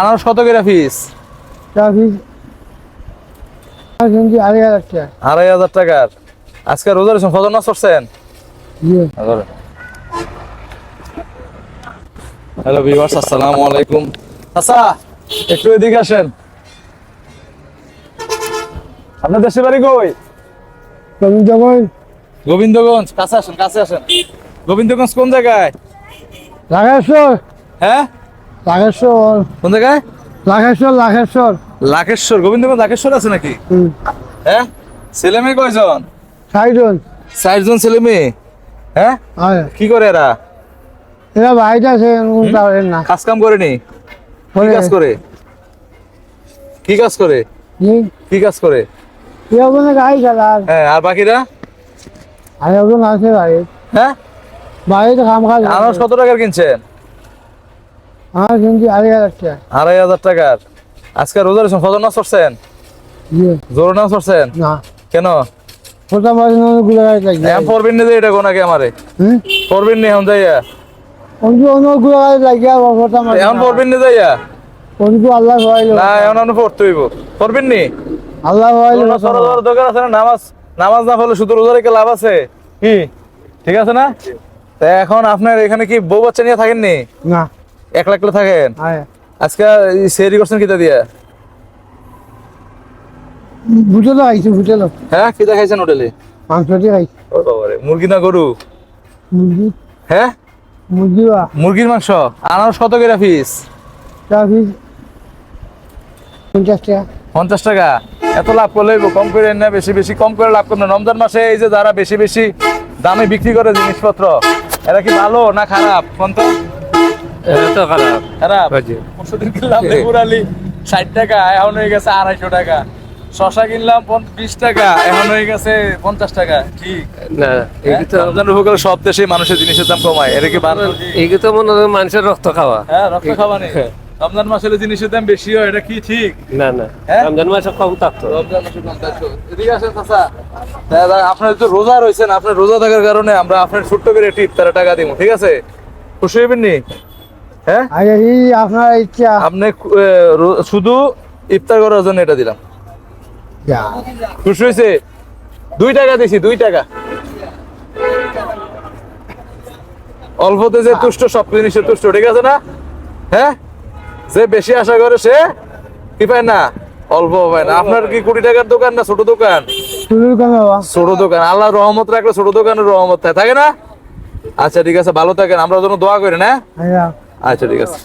আনারস কত করে কিন্তু আড়াই হাজার টাকার। আজকে রোজার ফজর নাচ করছেন হ্যালো ভিউয়ার্স আসসালামু আলাইকুম। আচ্ছা একটু এদিকে আসেন। আপনার দেশে বাড়ি কই? যখন গোবিন্দগঞ্জ কাছে আসেন কাছে আসেন। গোবিন্দগঞ্জ কোন জায়গায়? লাখেশ্বর হ্যাঁ? লাখেশ্বর কোন জায়গায়? লাখেশ্বর লাখেশ্বর গোবিন্দগঞ্জ লাকেশ্বর আছে নাকি? হ্যাঁ? ছেলে মেয়ে কয়জন? ষাটজন ষাটজন ছেলে মেয়ে? হ্যাঁ? কি করে এরা? এরা বাড়িতে আছে না। কাজ কাম করেনি? কি কাজ করে? কি কাজ করে? কি কাজ করে? ওখানে গাড়ি চালার হ্যাঁ আর বাকিরা? আর একজন আছে বাড়ি হ্যাঁ? বাড়িতে কাম কাজ আনারস কত টাকার কিনছেন? আমার কিন্তু আড়াই হাজার টাকা। আড়াই হাজার টাকার। আজকে রোজার সময় ফজর নাচ করছেন জোর নাচ করছেন না। কেন? লাগবে। এখন পড়বেন না এটা কোনাকে আমারে? না এখন যাইয়া? লাগে প্রথম এখন না। যাইয়া? আল্লাহ ভয় না এখন আপনি পড়তে হইব। নি? আল্লাহ ভয় দরকার আছে না? নামাজ নামাজ না পড়লে শুধু রোজা রেখে লাভ আছে? কি? ঠিক আছে না? তা এখন আপনার এখানে কি বউ বাচ্চা নিয়ে থাকেন নি। একলা একলা থাকেন? আয় আজকে সেরি করছেন কিতা দিয়া? হ্যাঁ কিতা খাইছেন হোটেলে? মাংসটি খাইছি। ও বাবারে মুরগি না গরু? মুরগি। হ্যাঁ? মুরগি মুরগির মাংস? আনারস কত করে পিস ট্রাফিক পঞ্চাশ টাকা। পঞ্চাশ টাকা? এত লাভ করলে কম করে না বেশি বেশি কম করে লাভ করবেন। রমজান মাসে এই যে যারা বেশি বেশি দামে বিক্রি করে জিনিসপত্র এরা কি ভালো না খারাপ? কোন তো এটা খারাপ। খারাপ? বাজে। কিনলাম লেবুর আলি ষাট টাকা এখন হয়ে গেছে আড়াইশো টাকা। শশা কিনলাম বিশ টাকা এখন হয়ে গেছে পঞ্চাশ টাকা। ঠিক না এগুলো তো রমজান উপকার সব দেশে মানুষের জিনিসের দাম কমায়। এটা কি এগুলো তো মনে হয় মানুষের রক্ত খাওয়া। হ্যাঁ রক্ত খাওয়া নেই। রমজান মাসে জিনিসের দাম বেশি হয় এটা কি ঠিক? না না। হ্যাঁ? রমজান মাসে কম থাকতো। রমজান মাসে কম থাকতো। এদিকে আসেন চাচা। আপনার তো রোজা রয়েছেন আপনার রোজা থাকার কারণে আমরা আপনার ছোট্ট করে টিপ তারা টাকা দিব ঠিক আছে? খুশি হইবেন নি? হ্যাঁ? এই আপনার ইচ্ছা। আপনি শুধু ইফতার করার জন্য এটা দিলাম। যা খুশি হয়েছে দুই টাকা দিছি দুই টাকা। অল্পতে যে তুষ্ট সব জিনিসে তুষ্ট ঠিক আছে না? হ্যাঁ? যে বেশি আশা করে সে কি পায় না? অল্প পায় না। আপনার কি কোটি টাকার দোকান না ছোট দোকান? ছোট দোকান আল্লাহ রহমত রাখলে ছোট দোকানের রহমত থাকে না? আচ্ছা ঠিক আছে ভালো থাকেন। আমরা যেন দোয়া করি না? আচ্ছা ঠিক আছে।